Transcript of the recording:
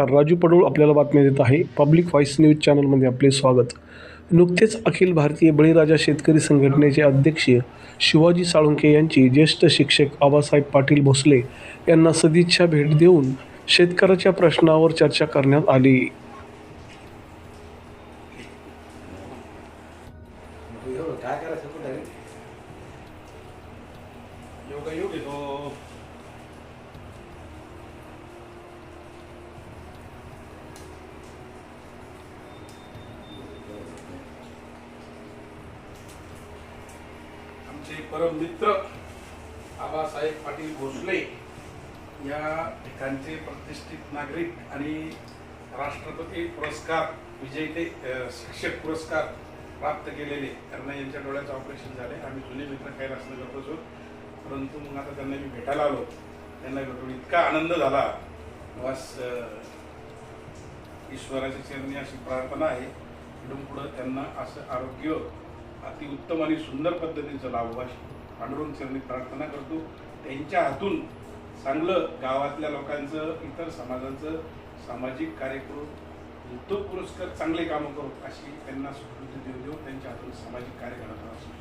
राजू पडोळ आपल्याला बातम्या देत आहे. पब्लिक व्हॉइस न्यूज चॅनलमध्ये आपले स्वागत. नुकतेच अखिल भारतीय बळीराजा शेतकरी संघटनेचे अध्यक्ष शिवाजी साळुंके यांची ज्येष्ठ शिक्षक आबासाहेब पाटील भोसले यांना सदिच्छा भेट देऊन शेतकऱ्याच्या प्रश्नावर चर्चा करण्यात आली. आमचे परम मित्र आबासाहेब पाटील भोसले या ठिकाणचे प्रतिष्ठित नागरिक आणि राष्ट्रपती पुरस्कार विजेते शिक्षक पुरस्कार प्राप्त केलेले. त्यांना यांच्या डोळ्याचं ऑपरेशन झाले. आम्ही जुने मित्र कैलासनगरपासून परंतु मग आता त्यांना मी भेटायला आलो. त्यांना भेटून इतका आनंद झाला. वास ईश्वराच्या चरणी अशी प्रार्थना आहे. इथून पुढं त्यांना असं आरोग्य अतिउत्तम आणि सुंदर पद्धतीचं लाभो अशी पांडुरंग चरणी प्रार्थना करतो. त्यांच्या हातून चांगलं गावातल्या लोकांचं इतर समाजाचं सामाजिक कार्य करून तो पुरस्कार चांगले कामं करू अशी त्यांना स्वीकृती देऊ देऊ त्यांच्या हातून सामाजिक कार्य करत असतो